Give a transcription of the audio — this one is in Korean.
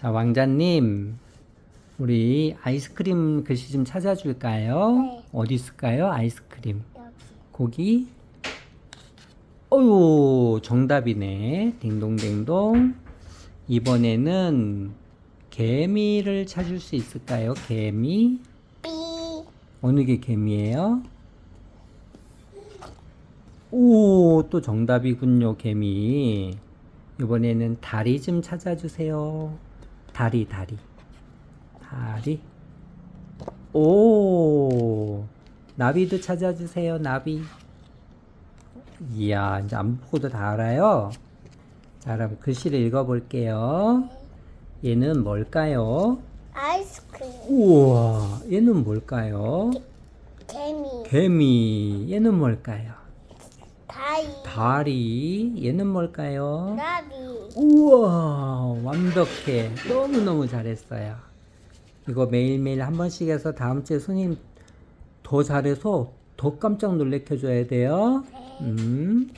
자, 왕자님. 우리 아이스크림 글씨 좀 찾아줄까요? 네. 어디 있을까요? 아이스크림. 여기. 거기. 어유 정답이네. 딩동댕동. 이번에는 개미를 찾을 수 있을까요? 개미. B. 어느 게 개미예요? 오, 또 정답이군요, 개미. 이번에는 다리 좀 찾아주세요. 다리, 다리. 다리. 오, 나비도 찾아주세요, 나비. 이야, 이제 안 보고도 다 알아요. 자, 그럼 글씨를 읽어볼게요. 얘는 뭘까요? 아이스크림. 우와, 얘는 뭘까요? 개미. 개미, 얘는 뭘까요? 다이. 다리, 얘는 뭘까요? 나비. 우와, 완벽해. 너무너무 잘했어요. 이거 매일매일 한 번씩 해서 다음 주에 손님 더 잘해서 더 깜짝 놀래켜줘야 돼요. 음.